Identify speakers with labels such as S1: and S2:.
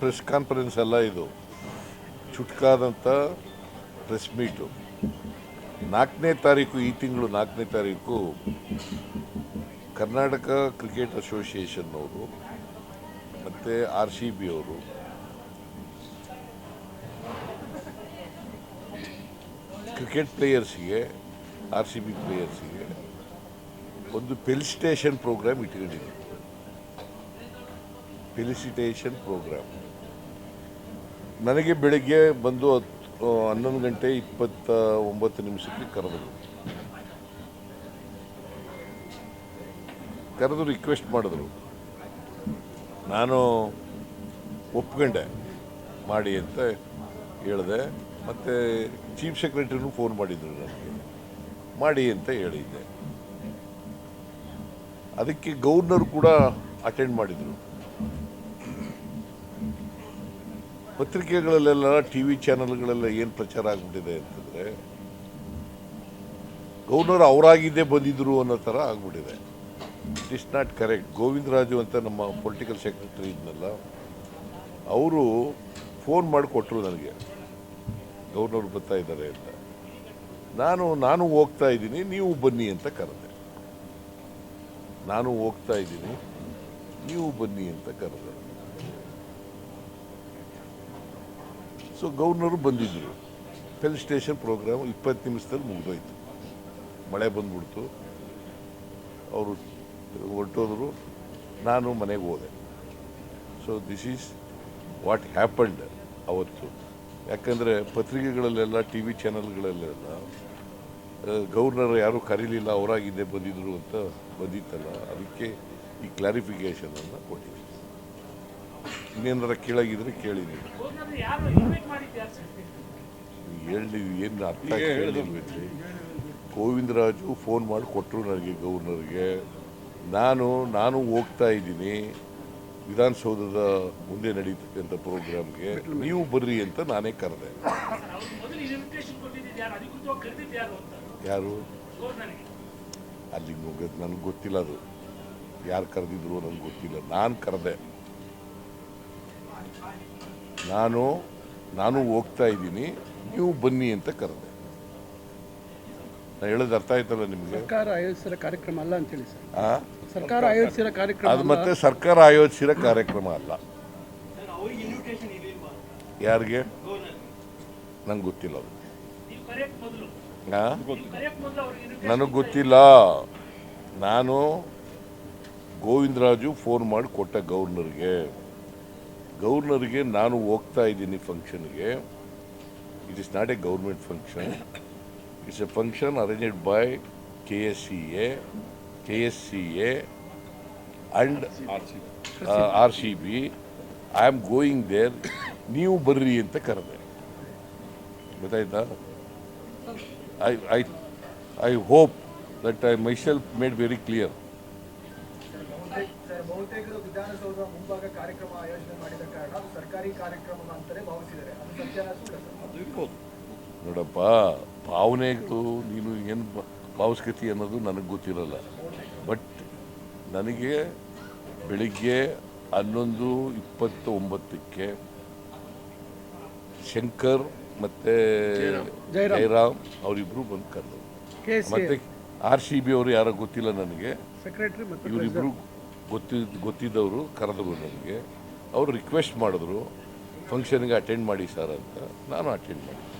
S1: Press conference ಅಲ್ಲ ಇದು. ಚುಟ್ಕಾದಂಥ press meet ನಾಲ್ಕನೇ ತಾರೀಕು, ಈ ತಿಂಗಳು ನಾಲ್ಕನೇ ತಾರೀಕು ಕರ್ನಾಟಕ ಕ್ರಿಕೆಟ್ ಅಸೋಸಿಯೇಷನ್ನವರು ಮತ್ತು ಆರ್ ಸಿ ಬಿ ಅವರು. ಕ್ರಿಕೆಟ್ ಪ್ಲೇಯರ್ಸಿಗೆ ಆರ್ ಸಿ ಬಿ ಪ್ಲೇಯರ್ಸಿಗೆ ಒಂದು ಫೆಲಿಸಿಟೇಷನ್ ಪ್ರೋಗ್ರಾಮ್ ಇಟ್ಕೊಂಡಿದ್ದೀವಿ ಫೆಲಿಸಿಟೇಷನ್ ಪ್ರೋಗ್ರಾಮ್ ನನಗೆ ಬೆಳಗ್ಗೆ ಬಂದು ಹತ್ತು ಹನ್ನೊಂದು ಗಂಟೆ ಇಪ್ಪತ್ತ ಒಂಬತ್ತು ನಿಮಿಷಕ್ಕೆ ಕರೆದರು. ಕರೆದು ರಿಕ್ವೆಸ್ಟ್ ಮಾಡಿದ್ರು. ನಾನು ಒಪ್ಕೊಂಡೆ. ಮಾಡಿ ಅಂತ ಹೇಳಿದೆ. ಮತ್ತು ಚೀಫ್ ಸೆಕ್ರೆಟರಿನೂ ಫೋನ್ ಮಾಡಿದರು ನನಗೆ. ಮಾಡಿ ಅಂತ ಹೇಳಿದ್ದೆ. ಅದಕ್ಕೆ ಗೌರ್ನರ್ ಕೂಡ ಅಟೆಂಡ್ ಮಾಡಿದರು. ಪತ್ರಿಕೆಗಳಲ್ಲೆಲ್ಲ ಟಿ ವಿ ಚಾನಲ್ಗಳೆಲ್ಲ ಏನು ಪ್ರಚಾರ ಆಗ್ಬಿಟ್ಟಿದೆ ಅಂತಂದರೆ, ಗೌರ್ನರ್ ಅವರಾಗಿದ್ದೇ ಬಂದಿದ್ರು ಅನ್ನೋ ಥರ ಆಗ್ಬಿಟ್ಟಿದೆ. It is not correct Govindaraju ಅಂತ ನಮ್ಮ ಪೊಲಿಟಿಕಲ್ ಸೆಕ್ರೆಟರಿ ಇದ್ನಲ್ಲ, ಅವರು ಫೋನ್ ಮಾಡಿಕೊಟ್ರು ನನಗೆ. ಗೌರ್ನರ್ ಬರ್ತಾ ಇದ್ದಾರೆ ಅಂತ. ನಾನು ನಾನು ಹೋಗ್ತಾ ಇದ್ದೀನಿ, ನೀವು ಬನ್ನಿ ಅಂತ ಕರೆದೆ. ನಾನು ಹೋಗ್ತಾ ಇದ್ದೀನಿ, ನೀವು ಬನ್ನಿ ಅಂತ ಕರೆದೆ. ಸೊ ಗವರ್ನರು ಬಂದಿದ್ದರು ಫೆಲಿಸ್ಟೇಷನ್ ಪ್ರೋಗ್ರಾಮ್ ಇಪ್ಪತ್ತು ನಿಮಿಷದಲ್ಲಿ ಮುಗಿದೋಯ್ತು. ಮಳೆ ಬಂದ್ಬಿಡ್ತು. ಅವರು ಹೊರಟೋದ್ರು. ನಾನು ಮನೆಗೆ ಹೋದೆ. So this is what happened ಅವತ್ತು. ಯಾಕಂದರೆ ಪತ್ರಿಕೆಗಳಲ್ಲೆಲ್ಲ ಟಿ ವಿ ಚಾನಲ್ಗಳಲ್ಲೆಲ್ಲ ಗೌರ್ನರ್ ಯಾರೂ ಕರೀಲಿಲ್ಲ, ಅವರಾಗಿದ್ದೆ ಬಂದಿದ್ರು ಅಂತ ಬಂದಿತ್ತಲ್ಲ. ಅದಕ್ಕೆ ಈ ಕ್ಲಾರಿಫಿಕೇಷನನ್ನು ಕೊಟ್ಟಿದ್ದೀನಿ. ಇನ್ನೇನಾರ ಕೇಳಾಗಿದ್ದರೆ ಕೇಳಿದ್ದೀನಿ
S2: ಹೋಗ್ನಂದ್ರೆ ಯಾರು ಇನ್ವೈಟ್ ಮಾಡಿದ್ದು ಯಾರು ಸರ್
S1: ಹೇಳಿ ಏನು ಅರ್ಥ ಕೇಳಿಲ್ವೇನ್ರಿ ಗೋವಿಂದರಾಜು ಫೋನ್ ಮಾಡಿ ಕೊಟ್ಟರು ನನಗೆ ಗವರ್ನರ್ಗೆ ನಾನು ನಾನು ಹೋಗ್ತಾ ಇದ್ದೀನಿ. ವಿಧಾನಸೌಧದ ಮುಂದೆ ನಡೀತಕ್ಕಂಥ ಪ್ರೋಗ್ರಾಮ್ಗೆ. ನೀವು ಬರ್ರಿ ಅಂತ ನಾನೇ ಕರೆದೆ.
S2: ಯಾರು? ಗೌರ್ನರ್ಗೆ
S1: ಅಲ್ಲಿಗೆ ಹೋಗೋದು ನನಗೆ ಗೊತ್ತಿಲ್ಲ ಅದು. ಯಾರು ಕರೆದಿದ್ರು ನನಗೆ ಗೊತ್ತಿಲ್ಲ. ನಾನು ಕರೆದೆ. ನಾನು ನಾನು ಹೋಗ್ತಾ ಇದ್ದೀನಿ. ನೀವು ಬನ್ನಿ ಅಂತ ಕರೆದೆ. ನಾನು ಹೇಳೋದು ಅರ್ಥ ಆಯ್ತಲ್ಲ ನಿಮಗೆ?
S3: ಸರ್ಕಾರ ಆಯೋಜಿಸಿರೋ ಕಾರ್ಯಕ್ರಮ ಅಲ್ಲ ಅಂತೇಳಿ ಸರ್.
S1: ಆ?
S3: ಸರ್ಕಾರ ಆಯೋಜಿಸಿರೋ ಕಾರ್ಯಕ್ರಮ
S1: ಅದು ಮತ್ತೆ ಸರ್ಕಾರ ಆಯೋಜಿಸಿರೋ ಕಾರ್ಯಕ್ರಮ ಅಲ್ಲ. ಯಾರಿಗೆ? ನಂಗೆ ಗೊತ್ತಿಲ್ಲ ಅದು. ನನಗೆ ಗೊತ್ತಿಲ್ಲ. ನಾನು ಗೋವಿಂದರಾಜು ಫೋನ್ ಮಾಡಿ ಕೊಟ್ಟ ಗವರ್ನರ್ಗೆ ಗವರ್ನರ್ಗೆ ನಾನು ಹೋಗ್ತಾ ಇದ್ದೀನಿ ಫಂಕ್ಷನ್ಗೆ arranged by K S C A K S C A and R C B I am going there ನೀವು ಬರ್ರಿ ಅಂತ ಕರೆದೆ. ಗೊತ್ತಾಯ್ತಾ? I I I hope that I myself made very clear
S4: sir ಬಹುತೇಕರು ವಿಧಾನಸೌಧ ಮುಂಭಾಗ ಕಾರ್ಯಕ್ರಮ ಆಯೋಜನೆ ಮಾಡಿದ ಕಾರಣ ಅದು ಸರ್ಕಾರಿ ಕಾರ್ಯಕ್ರಮ ಅಂತಲೇ ಭಾವಿಸಿದ್ದಾರೆ. ಅದು ಸತ್ಯನ ಸುಳ್ಳ ಸರ್.
S1: ನೋಡಪ್ಪ ಭಾವನೆಗಳು ನೀನು ಏನು ಭಾವಿಸ್ಕತಿ ಅನ್ನೋದು ನನಗೆ ಗೊತ್ತಿರಲ್ಲ. ಬಟ್ ನನಗೆ ಬೆಳಿಗ್ಗೆ ಹನ್ನೊಂದು ಇಪ್ಪತ್ತೊಂಬತ್ತಕ್ಕೆ ಶಂಕರ್ ಮತ್ತು
S3: ಜಯರಾಮ್.
S1: ಅವರಿಬ್ಬರು ಬಂದು ಕರೆದರು ಮತ್ತೆ ಆರ್ ಸಿ ಬಿ ಅವರು ಯಾರೋ ಗೊತ್ತಿಲ್ಲ ನನಗೆ.
S3: ಸೆಕ್ರೆಟರಿ ಮತ್ತು
S1: ಇವರಿಬ್ಬರು ಗೊತ್ತಿದ್ದ ಗೊತ್ತಿದ್ದವರು ಕರೆದರು ನನಗೆ. ಅವರು ರಿಕ್ವೆಸ್ಟ್ ಮಾಡಿದ್ರು ಫಂಕ್ಷನ್ಗೆ ಅಟೆಂಡ್ ಮಾಡಿ ಸರ್ ಅಂತ. ನಾನು ಅಟೆಂಡ್ ಮಾಡಿದೆ